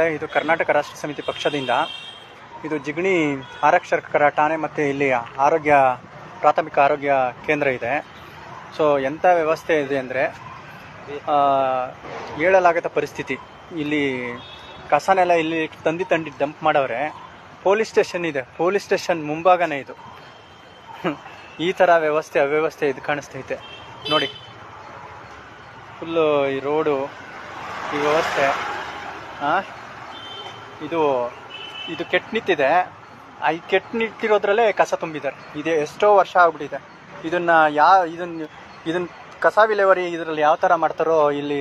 ಇದು ಕರ್ನಾಟಕ ರಾಷ್ಟ್ರ ಸಮಿತಿ ಪಕ್ಷದಿಂದ ಇದು ಜಿಗಣಿ ಆರಕ್ಷಕರ ಠಾಣೆ ಮತ್ತು ಇಲ್ಲಿ ಆರೋಗ್ಯ, ಪ್ರಾಥಮಿಕ ಆರೋಗ್ಯ ಕೇಂದ್ರ ಇದೆ. ಸೊ ಎಂಥ ವ್ಯವಸ್ಥೆ ಇದೆ ಅಂದರೆ ಹೇಳಲಾಗದ ಪರಿಸ್ಥಿತಿ. ಇಲ್ಲಿ ಕಸನೆಲ್ಲ ಇಲ್ಲಿ ತಂದಿ ತಂಡಿ ಡಂಪ್ ಮಾಡವ್ರೆ. ಪೊಲೀಸ್ ಸ್ಟೇಷನ್ ಇದೆ. ಪೊಲೀಸ್ ಸ್ಟೇಷನ್ ಮುಂಭಾಗನೇ ಇದು. ಈ ಥರ ವ್ಯವಸ್ಥೆ, ಅವ್ಯವಸ್ಥೆ ಇದು ಕಾಣಿಸ್ತೈತೆ. ನೋಡಿ. ಫುಲ್ಲು ಈ ರೋಡು ಈ ವ್ಯವಸ್ಥೆ, ಆ? ಇದು ಇದು ಕೆಟ್ಟ ನಿಂತಿದೆ ಈ ಕೆಟ್ಟ ನಿಂತಿರೋದ್ರಲ್ಲೇ ಕಸ ತುಂಬಿದ್ದಾರೆ. ಇದು ಎಷ್ಟೋ ವರ್ಷ ಆಗ್ಬಿಟ್ಟಿದೆ. ಇದನ್ನ ಯಾ ಇದನ್ನ ಇದನ್ನ ಕಸ ವಿಲೇವರಿ ಇದರಲ್ಲಿ ಯಾವ ಥರ ಮಾಡ್ತಾರೋ ಇಲ್ಲಿ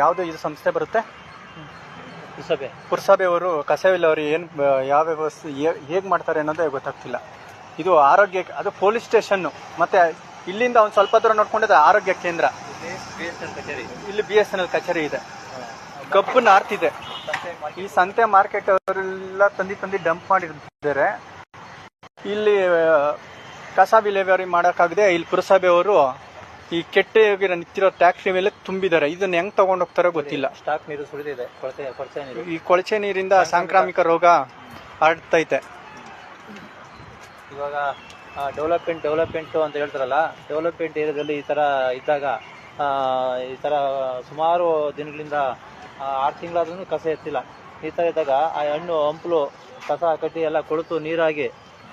ಯಾವುದು ಇದು ಸಂಸ್ಥೆ ಬರುತ್ತೆ? ಸಭೆ ಪುರಸಭೆ. ಪುರಸಭೆಯವರು ಕಸ ವಿಲೇವರಿ ಏನು ಯಾವ ವ್ಯವಸ್ಥೆ ಹೇಗೆ ಮಾಡ್ತಾರೆ ಅನ್ನೋದೇ ಗೊತ್ತಾಗ್ತಿಲ್ಲ. ಇದು ಆರೋಗ್ಯ ಅದು ಪೊಲೀಸ್ ಸ್ಟೇಷನ್ನು. ಮತ್ತೆ ಇಲ್ಲಿಂದ ಒಂದು ಸ್ವಲ್ಪ ದೂರ ನೋಡ್ಕೊಂಡಿದ್ರೆ ಆರೋಗ್ಯ ಕೇಂದ್ರ. ಇಲ್ಲಿ ಬಿ ಎಸ್ ಎನ್ ಎಲ್ ಕಚೇರಿ ಇದೆ. ಕಬ್ಬು ನಾರ್ತ್ ಇದೆ ಈ ಸಂತೆ ಮಾರ್ಕೆಟ್ ಅವರೆಲ್ಲ ತಂದಿ ತಂದಿ ಡಂಪ್ ಮಾಡಿರ್ತಿದ್ದಾರೆ ಇಲ್ಲಿ ಕಸ ವಿಲೇವಾರಿ ಮಾಡೋಕ್ಕಾಗದೆ ಇಲ್ಲಿ ಪುರಸಭೆಯವರು ಈ ಕೆಟ್ಟ ನಿಂತಿರೋ ಟ್ಯಾಕ್ಸಿ ಮೇಲೆ ತುಂಬಿದ್ದಾರೆ. ಇದನ್ನ ಹೆಂಗ್ ತಗೊಂಡ್ ಹೋಗ್ತಾರೋ ಗೊತ್ತಿಲ್ಲ. ಸ್ಟಾಕ್ ನೀರು ಸುರಿದಿದೆ ಕೊಳತೆ ಕೊಳಚೆ ನೀರು. ಈ ಕೊಳಚೆ ನೀರಿಂದ ಸಾಂಕ್ರಾಮಿಕ ರೋಗ ಹರಡ್ತೈತೆ. ಇವಾಗ ಡೆವಲಪ್ಮೆಂಟ್ ಡೆವಲಪ್ಮೆಂಟ್ ಅಂತ ಹೇಳ್ತಾರಲ್ಲ ಡೆವಲಪ್ಮೆಂಟ್ ಏರಿಯಾದಲ್ಲಿ ಈ ತರ ಇದ್ದಾಗ ಈ ತರ ಸುಮಾರು ದಿನಗಳಿಂದ ಆರು ತಿಂಗಳಾದ್ರೂ ಕಸ ಎತ್ತಿಲ್ಲ. ಈ ಥರ ಇದ್ದಾಗ ಆ ಹಣ್ಣು ಹಂಪಲು ಕಸ ಕಟ್ಟಿ ಎಲ್ಲ ಕೊಳೆತು ನೀರಾಗಿ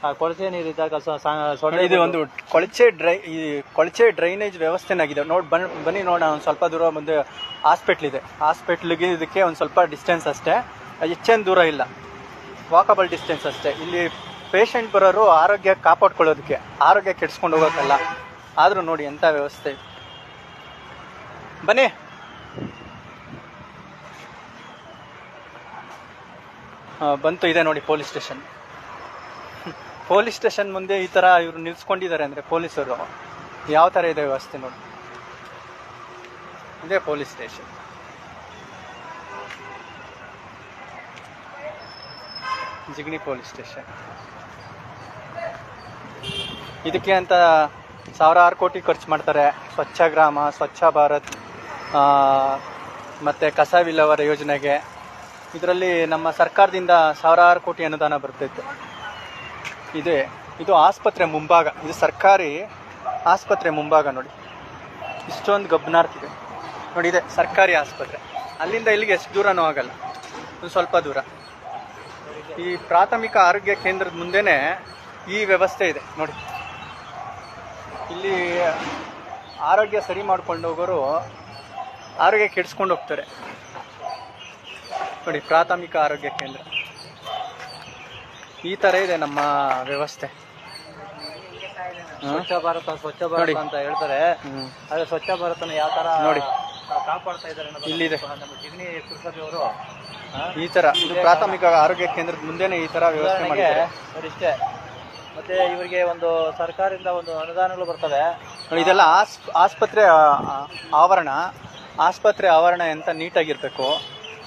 ಆ ಕೊಳಚೆ ನೀರಿದ್ದಾಗ ಇದ್ದಾಗ ಸೊಳ್ಳೆ ಇದು ಒಂದು ಕೊಳಚೆ ಡ್ರೈ ಈ ಕೊಳಚೆ ಡ್ರೈನೇಜ್ ವ್ಯವಸ್ಥೆನಾಗಿದೆ. ನೋಡಿ ಬನ್ ಬನ್ನಿ ನೋಡೋಣ ಒಂದು ಸ್ವಲ್ಪ ದೂರ ಮುಂದೆ ಹಾಸ್ಪಿಟ್ಲ್ ಇದೆ. ಹಾಸ್ಪಿಟ್ಲಿಗೆ ಇದಕ್ಕೆ ಒಂದು ಸ್ವಲ್ಪ ಡಿಸ್ಟೆನ್ಸ್ ಅಷ್ಟೇ. ಹೆಚ್ಚೇನು ದೂರ ಇಲ್ಲ. ವಾಕಬಲ್ ಡಿಸ್ಟೆನ್ಸ್ ಅಷ್ಟೇ. ಇಲ್ಲಿ ಪೇಷಂಟ್ ಬರೋರು ಆರೋಗ್ಯ ಕಾಪಾಡ್ಕೊಳ್ಳೋದಕ್ಕೆ ಆರೋಗ್ಯ ಕೆಡಿಸ್ಕೊಂಡು ಹೋಗೋಕ್ಕಲ್ಲ ಆದರೂ ನೋಡಿ ಎಂಥ ವ್ಯವಸ್ಥೆ. ಬನ್ನಿ. ಬಂತು ಇದೆ ನೋಡಿ ಪೊಲೀಸ್ ಸ್ಟೇಷನ್. ಪೊಲೀಸ್ ಸ್ಟೇಷನ್ ಮುಂದೆ ಈ ತರ ಇವರು ನಿಲ್ಸ್ಕೊಂಡಿದ್ದಾರೆ ಅಂದ್ರೆ ಪೊಲೀಸರು. ಯಾವ ತರ ಇದೆ ವ್ಯವಸ್ಥೆ ನೋಡಿ. ಇದೇ police station. Jigani police station. ಇದಕ್ಕೆ ಅಂತ ಸಾವಿರಾರು ಕೋಟಿ ಖರ್ಚು ಮಾಡ್ತಾರೆ. ಸ್ವಚ್ಛ ಗ್ರಾಮ, ಸ್ವಚ್ಛ ಭಾರತ್ ಮತ್ತು ಕಸ ವಿಲೇವಾರಿ ಯೋಜನೆಗೆ. ಇದರಲ್ಲಿ ನಮ್ಮ ಸರ್ಕಾರದಿಂದ ಸಾವಿರಾರು ಕೋಟಿ ಅನುದಾನ ಬರ್ತೈತೆ ಇದೆ. ಇದು ಆಸ್ಪತ್ರೆ ಮುಂಭಾಗ. ಇದು ಸರ್ಕಾರಿ ಆಸ್ಪತ್ರೆ ಮುಂಭಾಗ ನೋಡಿ. ಇಷ್ಟೊಂದು ಗಬ್ನಾರ್ತಿದೆ ನೋಡಿ, ಇದೆ ಸರ್ಕಾರಿ ಆಸ್ಪತ್ರೆ. ಅಲ್ಲಿಂದ ಇಲ್ಲಿಗೆ ಎಷ್ಟು ದೂರನೂ ಆಗಲ್ಲ. ಒಂದು ಸ್ವಲ್ಪ ದೂರ. ಈ ಪ್ರಾಥಮಿಕ ಆರೋಗ್ಯ ಕೇಂದ್ರದ ಮುಂದೆನೆ ಈ ವ್ಯವಸ್ಥೆ ಇದೆ. ನೋಡಿ. ಇಲ್ಲಿ ಆರೋಗ್ಯ ಸರಿ ಮಾಡ್ಕೊಂಡು ಹೋಗೋರು ಆರೋಗ್ಯ ಕೆಡಿಸ್ಕೊಂಡು ಹೋಗ್ತಾರೆ. ನೋಡಿ ಪ್ರಾಥಮಿಕ ಆರೋಗ್ಯ ಕೇಂದ್ರ. ಈ ತರ ಇದೆ ನಮ್ಮ ವ್ಯವಸ್ಥೆ. ಸ್ವಚ್ಛ ಭಾರತ ಸ್ವಚ್ಛ. ಭಾರತ ಅಂತ ಹೇಳ್ತಾರೆ. ಆದ್ರೆ ಅದೇ ಸ್ವಚ್ಛ ಭಾರತನ ಯಾವ ತರ ನೋಡಿ. ಕಾಪಾಡ್ತಾ ಇದ್ದಾರೆ ಇಲ್ಲಿದೆ. ನಮ್ಮ ಪುರಸಭೆಯವರು ಈ ತರ. ಇದು ಪ್ರಾಥಮಿಕ ಆರೋಗ್ಯ ಕೇಂದ್ರದ ಮುಂದೆನೆ ಈ ತರ ವ್ಯವಸ್ಥೆ ಮಾಡಿದ್ದಾರೆ. ಇಷ್ಟೇ. ಮತ್ತೆ ಇವರಿಗೆ ಒಂದು ಸರ್ಕಾರದಿಂದ ಒಂದು ಅನುದಾನಗಳು ಬರ್ತವೆ. ಇದೆಲ್ಲ ಆಸ್ ಆಸ್ಪತ್ರೆ ಆವರಣ ಆಸ್ಪತ್ರೆ ಆವರಣ ಎಂತ ನೀಟಾಗಿರ್ಬೇಕು.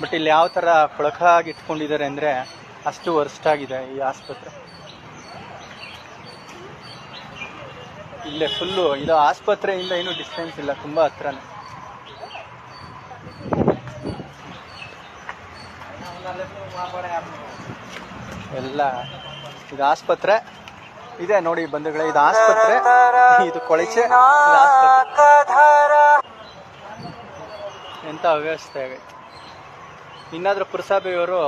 ಬಟ್ ಇಲ್ಲಿ ಯಾವ ಥರ ಕೊಳಕಾಗಿ ಇಟ್ಕೊಂಡಿದ್ದಾರೆ ಅಂದರೆ ಅಷ್ಟು ವರ್ಸ್ಟ್ ಆಗಿದೆ ಈ ಆಸ್ಪತ್ರೆ. ಇಲ್ಲೇ ಫುಲ್ಲು ಇದು ಆಸ್ಪತ್ರೆಯಿಂದ ಏನು ಡಿಸ್ಟೆನ್ಸ್ ಇಲ್ಲ, ತುಂಬ ಹತ್ರನೇ. ಎಲ್ಲ, ಇದು ಆಸ್ಪತ್ರೆ. ಇದೆ ನೋಡಿ ಬಂಧುಗಳೇ, ಇದು ಆಸ್ಪತ್ರೆ. ಇದು ಕೊಳಚೆ ಎಂತ ವ್ಯವಸ್ಥೆ ಆಗೈತೆ. ಇನ್ನಾದ್ರೂ ಪುರಸಭೆಯವರು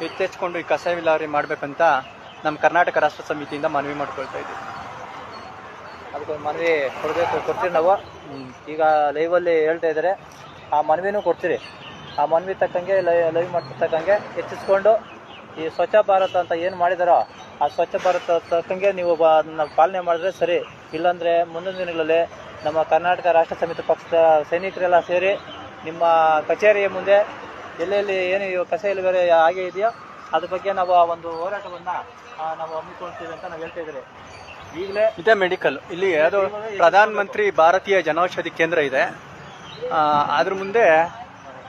ಎತ್ತೆಚ್ಕೊಂಡು ಈ ಕಸ ವಿಲಾವರಿ ಮಾಡಬೇಕಂತ ನಮ್ಮ ಕರ್ನಾಟಕ ರಾಷ್ಟ್ರ ಸಮಿತಿಯಿಂದ ಮನವಿ ಮಾಡ್ಕೊಳ್ತಾ ಇದ್ದೀವಿ. ಅದಕ್ಕೊಂದು ಮನವಿ ಕೊಡಬೇಕು ಕೊಡ್ತೀರಿ ನಾವು. ಈಗ ಲೈವಲ್ಲಿ ಹೇಳ್ತಾ ಇದ್ದಾರೆ. ಆ ಮನವಿನೂ ಕೊಡ್ತೀರಿ. ಆ ಮನವಿ ತಕ್ಕಂಗೆ ಲೈವ್ ತಕ್ಕಂಗೆ ಹೆಚ್ಚಿಸ್ಕೊಂಡು ಈ ಸ್ವಚ್ಛ ಭಾರತ ಅಂತ ಏನು ಮಾಡಿದಾರೋ ಆ ಸ್ವಚ್ಛ ಭಾರತ ತಕ್ಕಂಗೆ ನೀವು ಅದನ್ನ ಪಾಲನೆ ಮಾಡಿದ್ರೆ ಸರಿ. ಇಲ್ಲಾಂದರೆ ಮುಂದಿನ ದಿನಗಳಲ್ಲಿ ನಮ್ಮ ಕರ್ನಾಟಕ ರಾಷ್ಟ್ರ ಸಮಿತಿ ಪಕ್ಷದ ಸೈನಿಕರೆಲ್ಲ ಸೇರಿ ನಿಮ್ಮ ಕಚೇರಿಯ ಮುಂದೆ ಎಲ್ಲೆಲ್ಲಿ ಏನು ಕಸ ಕಸ ಇಲ್ಲಬೇರೆ ಹಾಗೆ ಇದೆಯೋ ಅದ್ರ ಬಗ್ಗೆ ನಾವು ಆ ಒಂದು ಹೋರಾಟವನ್ನು ನಾವು ಹಮ್ಮಿಕೊಳ್ತೀವಿ ಅಂತ ನಾವು ಹೇಳ್ತಾ ಇದ್ರೆ. ಈಗಲೇ ಇದೆ ಮೆಡಿಕಲ್. ಇಲ್ಲಿ ಅದು ಪ್ರಧಾನ ಮಂತ್ರಿ ಭಾರತೀಯ ಜನೌಷಧಿ ಕೇಂದ್ರ ಇದೆ. ಆ, ಅದ್ರ ಮುಂದೆ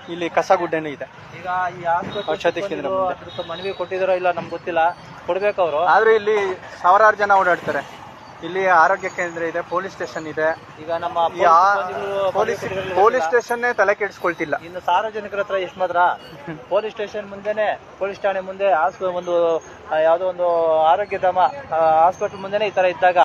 ಇಲ್ಲಿ ಕಸಗುಡ್ಡೆನೂ ಇದೆ. ಈಗ ಈ ಆಸ್ಪತ್ರೆ ಔಷಧಿ ಕೇಂದ್ರ ಮುಂದೆ. ಮನವಿ ಕೊಟ್ಟಿದಾರೋ ಇಲ್ಲ ನಮ್ಗೆ ಗೊತ್ತಿಲ್ಲ. ಕೊಡ್ಬೇಕು ಅವರು. ಆದ್ರೆ ಇಲ್ಲಿ ಸಾವಿರಾರು ಜನ ಓಡಾಡ್ತಾರೆ. ಇಲ್ಲಿ ಆರೋಗ್ಯ ಕೇಂದ್ರ ಇದೆ ಪೊಲೀಸ್ ಸ್ಟೇಷನ್ ಇದೆ. ಈಗ ನಮ್ಮ ಪೊಲೀಸ್ ಪೊಲೀಸ್ ಸ್ಟೇಷನ್ ಸ್ಟೇಷನ್ನೇ ತಲೆ ಕೆಡಿಸ್ಕೊಳ್ತಿಲ್ಲ. ಇನ್ನು ಸಾರ್ವಜನಿಕರ ಹತ್ರ ಎಷ್ಟು ಮಾತ್ರ? ಪೊಲೀಸ್ ಸ್ಟೇಷನ್ ಮುಂದೆನೆ ಪೊಲೀಸ್ ಠಾಣೆ ಮುಂದೆ ಆಸ್ಪ ಒಂದು ಯಾವುದೋ ಒಂದು ಆರೋಗ್ಯಧಾಮ ಹಾಸ್ಪಿಟಲ್ ಮುಂದೆನೆ ಈ ತರ ಇದ್ದಾಗ